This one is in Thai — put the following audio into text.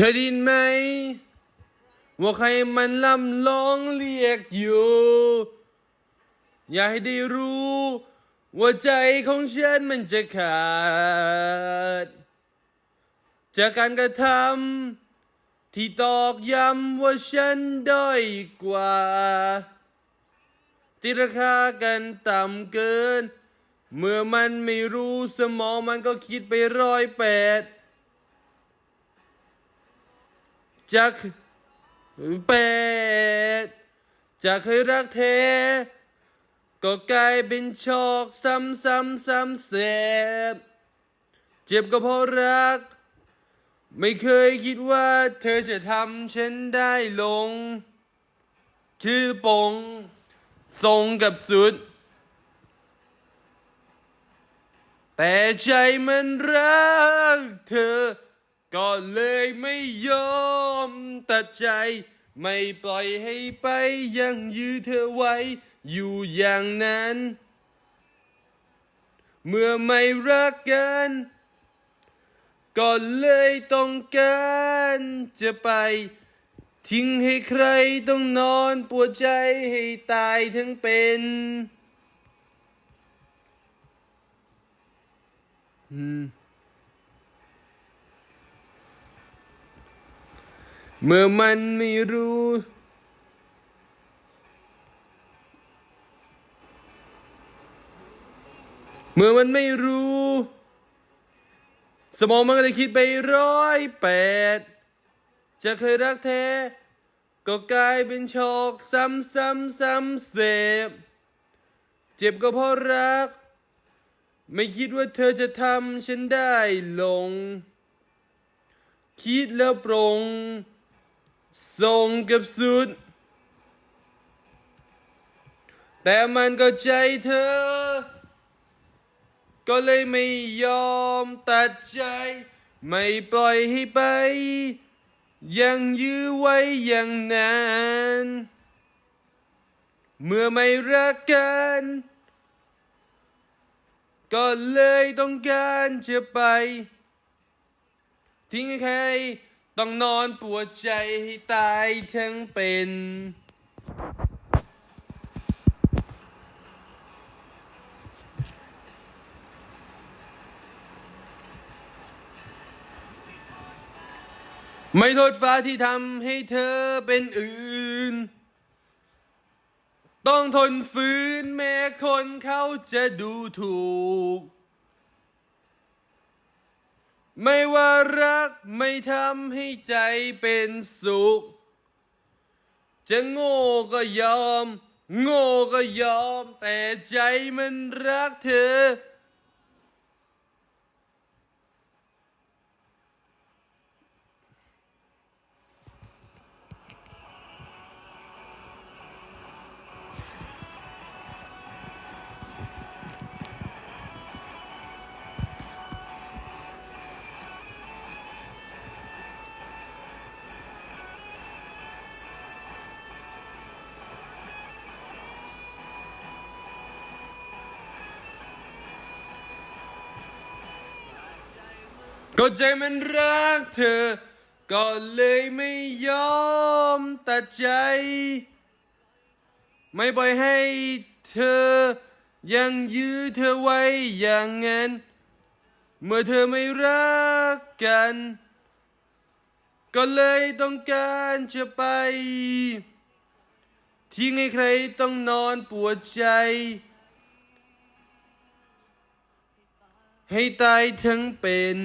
เธอไดยินไหม ว่าใครมันลำลองเรียกอยู่ อยากให้ได้รู้ ว่าใจของฉันมันจะขาด จากการกระทำที่ตอกย้ำว่าฉันด้อยกว่าที่ราคากันต่ำเกิน เมื่อมันไม่รู้สมองมันก็คิดไปร้อยแปด จากแปดจากเคยรักแท้ก็กลายเป็นชอกซ้ำซ้ำซ้ำเสบเจ็บก็เพราะรัก ไม่เคยคิดว่าเธอจะทำฉันได้ลงคือปง ทรงกับสุด แต่ใจมันรักเธอ ก็เลยไม่ยอมตัดใจ ไม่ปล่อยให้ไปยังยื้อเธอไว้ อยู่อย่างนั้น เมื่อไม่รักกัน ก็เลยต้องการจะไป ทิ้งให้ใครต้องนอนปวดใจให้ตายทั้งเป็นอืม เมื่อมันไม่รู้ เมื่อมันไม่รู้ สมองมันก็เลยคิดไปร้อยแปด จะเคยรักแท้ ก็กลายเป็นชอกซ้ำซ้ำซ้ำเสพ เจ็บก็เพราะรัก ไม่คิดว่าเธอจะทำฉันได้ลง คิดแล้วปรง ส่งกับสุด แต่มันก็ใจเธอ ก็เลยไม่ยอมตัดใจ ไม่ปล่อยให้ไป ยังยื้อไว้อย่างนั้น เมื่อไม่รักกัน ก็เลยต้องการจะไป ทิ้งให้ใคร ต้องนอนปวดใจให้ตายทั้งเป็น ไม่โทษฟ้าที่ทำให้เธอเป็นอื่น ต้องทนฝืนแม้คนเขาจะดูถูก ไม่ว่ารักไม่ทำให้ใจเป็นสุข จะโง่ก็ยอม โง่ก็ยอม แต่ใจมันรักเธอ ก็ใจมันรักเธอ ก็เลยไม่ยอมตัดใจ ไม่ปล่อยให้เธอ ยังยื้อเธอไว้อย่างนั้น เมื่อเธอไม่รักกัน ก็เลยต้องการจะไปทิ้งให้ใครต้องนอนปวดใจ ให้ตายทั้งเป็น